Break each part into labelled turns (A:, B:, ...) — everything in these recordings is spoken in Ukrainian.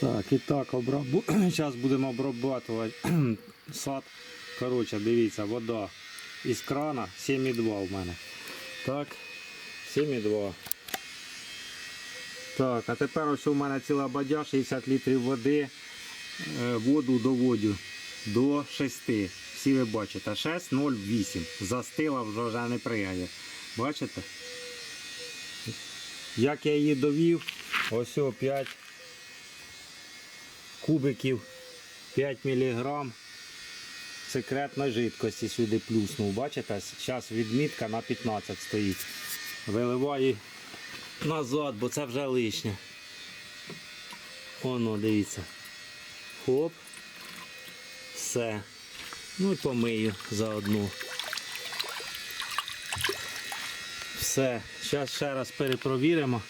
A: Так, і так, обрабу... зараз будемо обрабатувати сад. Коротше, дивіться, вода із крана 7,2 в мене. Так, 7,2. Так, а тепер ось у мене ціла бадя, 60 літрів води. Е, Воду доводю до 6. Всі ви бачите, 6,08. Застила вже вже не пригає. Бачите? Як я її довів, ось о 5 кубиків 5 мг секретної жидкості сюди плюснув. Бачите, зараз відмітка на 15 стоїть. Виливаю назад, бо це вже лишнє. Воно, дивіться. Хоп. Все. Ну і помию заодно. Все. Зараз ще раз перепровіримо.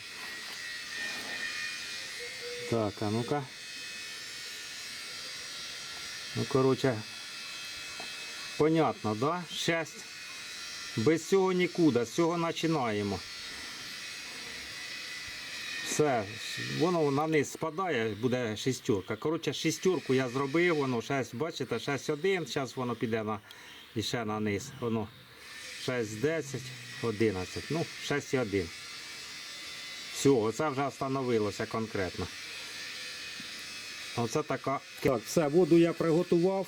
A: Так, а ну-ка. Ну, коротше, понятно, да? Шесть. Без цього нікуди, з цього починаємо. Все, воно на низ спадає, буде шістерка. Коротше, шістерку я зробив, воно 6, бачите, 6-1, зараз воно піде на, ще на низ. Воно 6, 10, 11. Ну, 6-1. Все, оце вже встановилося конкретно. Оце така. Так, все, воду я приготував.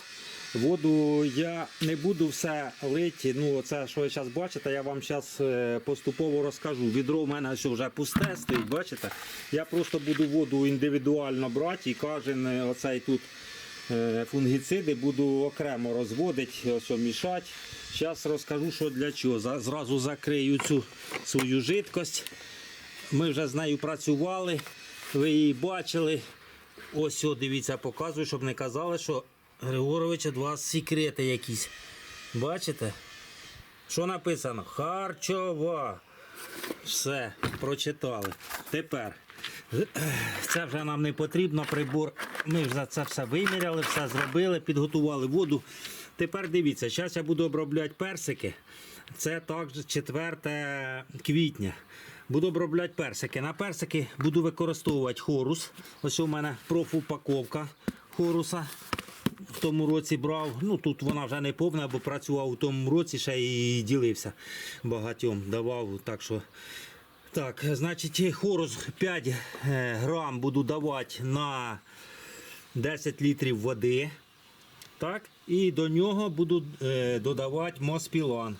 A: Воду я не буду все лити. Ну, це, що ви зараз бачите, я вам зараз поступово розкажу. Відро в мене ось вже пусте стоїть, бачите? Я просто буду воду індивідуально брати і кожен е, оцей тут е, фунгіциди буду окремо розводити, ось мішати. Зараз розкажу, що для чого. Зразу закрию цю свою жидкость. Ми вже з нею працювали, ви її бачили. Ось, о, дивіться, показую, щоб не казали, що Григорович у вас секрети якісь. Бачите? Що написано? Харчова. Все, прочитали. Тепер. Це вже нам не потрібно, прибор. Ми вже це все виміряли, все зробили, підготували воду. Тепер дивіться, зараз я буду обробляти персики. Це також 4 квітня. Буду обробляти персики. На персики буду використовувати хорус. Ось у мене профупаковка хоруса. В тому році брав. Ну тут вона вже не повна, бо працював у тому році ще і ділився багатьом. Давав. Так що так, значить, хорус 5 е, грам буду давати на 10 літрів води. Так, і до нього буду е, додавати моспілон.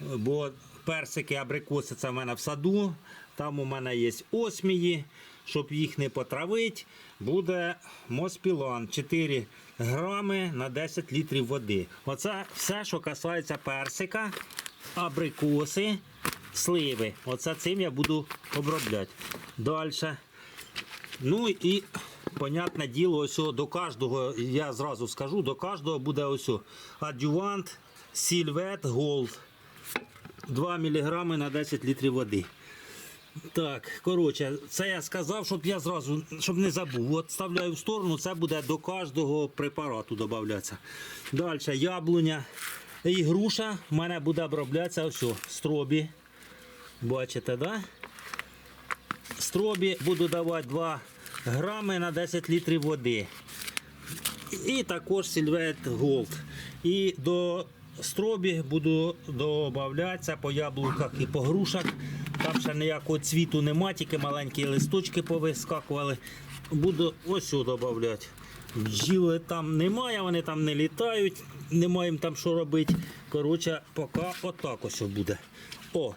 A: Бо персики, абрикоси це в мене в саду. Там у мене є осмії. Щоб їх не потравити, буде моспілон 4 грами на 10 літрів води. Оце все, що касається персика, абрикоси, сливи. Оце цим я буду обробляти. Далі. Ну і, понятне діло, ось до кожного, я зразу скажу, до кожного буде ось адювант Сільвет Голд. 2 мг на 10 літрів води. Так, коротше, це я сказав, щоб я зразу щоб не забув. От ставляю в сторону, це буде до кожного препарату додатися. Далі яблуня і груша в мене буде оброблятися ось стробі. Бачите, да? Стробі буду давати 2 грами на 10 літрів води. І також Сільвет Голд. І до стробі буду додаватися по яблуках і по грушах. Там ще ніякого цвіту нема, тільки маленькі листочки повискакували. Буду ось додавати. Бджіли там немає, вони там не літають, немає їм там що робити. Коротше, поки отак ось буде. О,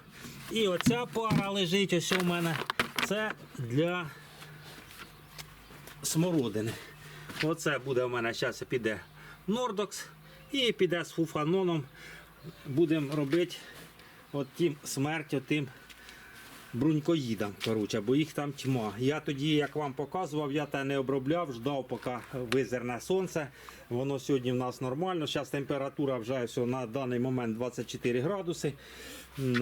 A: і оця пара лежить ось у мене. Це для смородини. Оце буде в мене зараз піде Нордокс і піде з фуфаноном. Будемо робити от тим смерть тим брунькоїдам. Коротше, бо їх там тьма. Я тоді, як вам показував, я те не обробляв, ждав, поки визирне сонце. Воно сьогодні в нас нормально. Зараз температура вже все, на даний момент 24 градуси,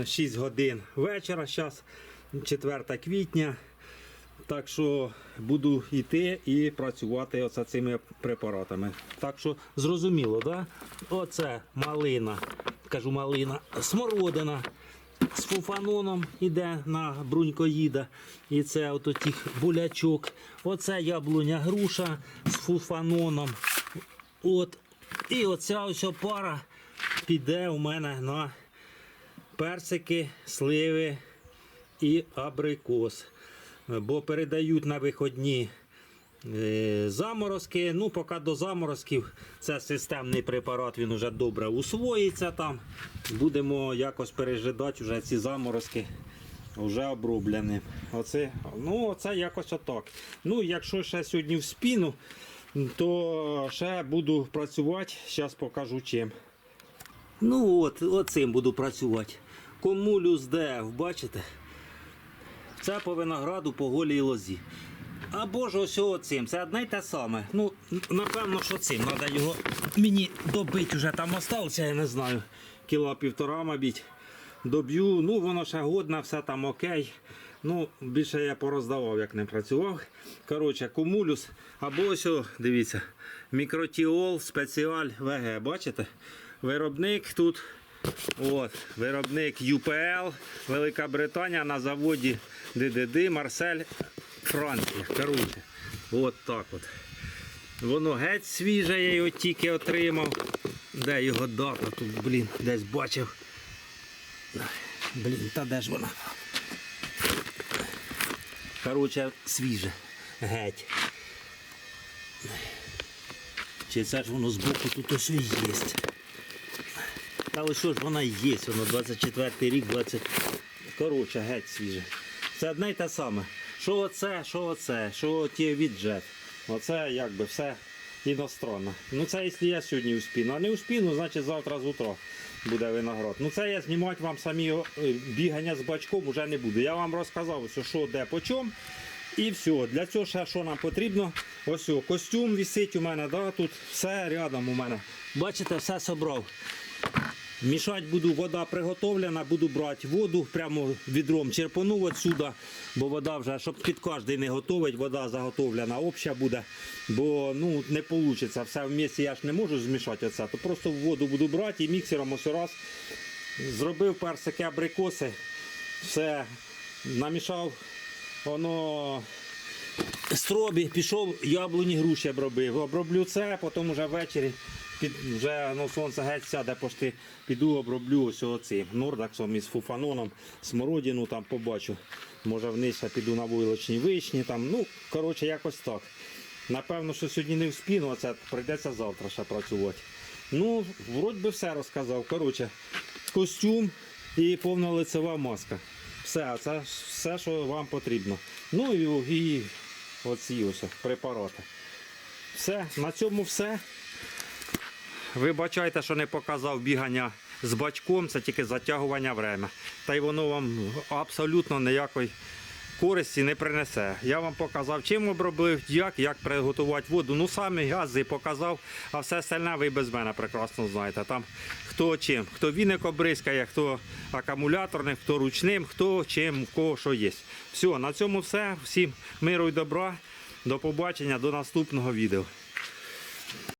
A: 6 годин вечора. Зараз 4 квітня. Так що буду йти і працювати оце цими препаратами. Так що зрозуміло, да? Оце малина, кажу малина, смородина, з фуфаноном іде на брунькоїда. І це от отих булячок. Оце яблуня груша з фуфаноном. От. І оця ось пара піде у мене на персики, сливи і абрикос. Бо передають на виходні е, заморозки. Ну, поки до заморозків це системний препарат, він вже добре усвоїться там. Будемо якось пережидати вже ці заморозки. Вже оброблені. Оце, ну, оце якось отак. Ну, якщо ще сьогодні в спіну, то ще буду працювати. Зараз покажу чим. Ну от, оцим буду працювати. Комулюс ДФ, бачите? Це по винограду по голій лозі. Або ж ось оцим. Це одне й те саме. Ну, напевно, що цим. Треба його мені добити вже там остався, я не знаю. Кіла півтора, мабуть. Доб'ю. Ну, воно ще годне, все там окей. Ну, більше я пороздавав, як не працював. Коротше, кумулюс. Або ось, дивіться, мікротіол спеціаль ВГ. Бачите? Виробник тут. От, виробник UPL, Велика Британія на заводі ДДД, Марсель, Франція. Коротше, от так от. Воно геть свіже, я його тільки отримав. Де його дата тут, блін, десь бачив. Блін, та де ж вона? Коротше, свіже. Геть. Чи це ж воно збоку тут ось є. Ось що ж вона є, воно 24 рік, 20. Коротше, геть свіже. Це одне й те саме. Що оце, що оце, що ті віджет. Оце якби все іностранно. Ну це якщо я сьогодні успіну. А не успіну, значить завтра з утра буде виноград. Ну це я знімати вам самі е, бігання з бачком вже не буду. Я вам розказав, що де по чому. І все. Для цього ще що нам потрібно. Ось о, костюм висить у мене, да, тут все рядом у мене. Бачите, все собрав. Мішати буду, вода приготовлена, буду брати воду, прямо відром черпану отсюди, бо вода вже, щоб під кожний не готовить, вода заготовлена, обща буде, бо ну, не вийде. Все в місці я ж не можу змішати оце, то просто воду буду брати і міксером ось раз зробив персики абрикоси, все намішав, воно стробі, пішов яблуні груші обробив. Оброблю це, потім вже ввечері під, вже ну, сонце геть сяде, пошти, піду оброблю ось оцим нордаксом із фуфаноном, смородину там побачу. Може вниз ще піду на войлочні вишні. Там, ну, коротше, якось так. Напевно, що сьогодні не вспіну, а це прийдеться завтра ще працювати. Ну, вроді би все розказав. Коротше, костюм і повна лицева маска. Все, це все, що вам потрібно. Ну і, і оці ось препарати. Все, на цьому все. Вибачайте, що не показав бігання з бачком, це тільки затягування время. Та й воно вам абсолютно ніякої користі не принесе. Я вам показав, чим обробив, як, як приготувати воду. Ну самі гази показав, а все остальне ви без мене прекрасно знаєте. Там хто чим, хто віник обризкає, хто акумуляторним, хто ручним, хто чим, кого що є. Все, на цьому все. Всім миру і добра. До побачення, до наступного відео.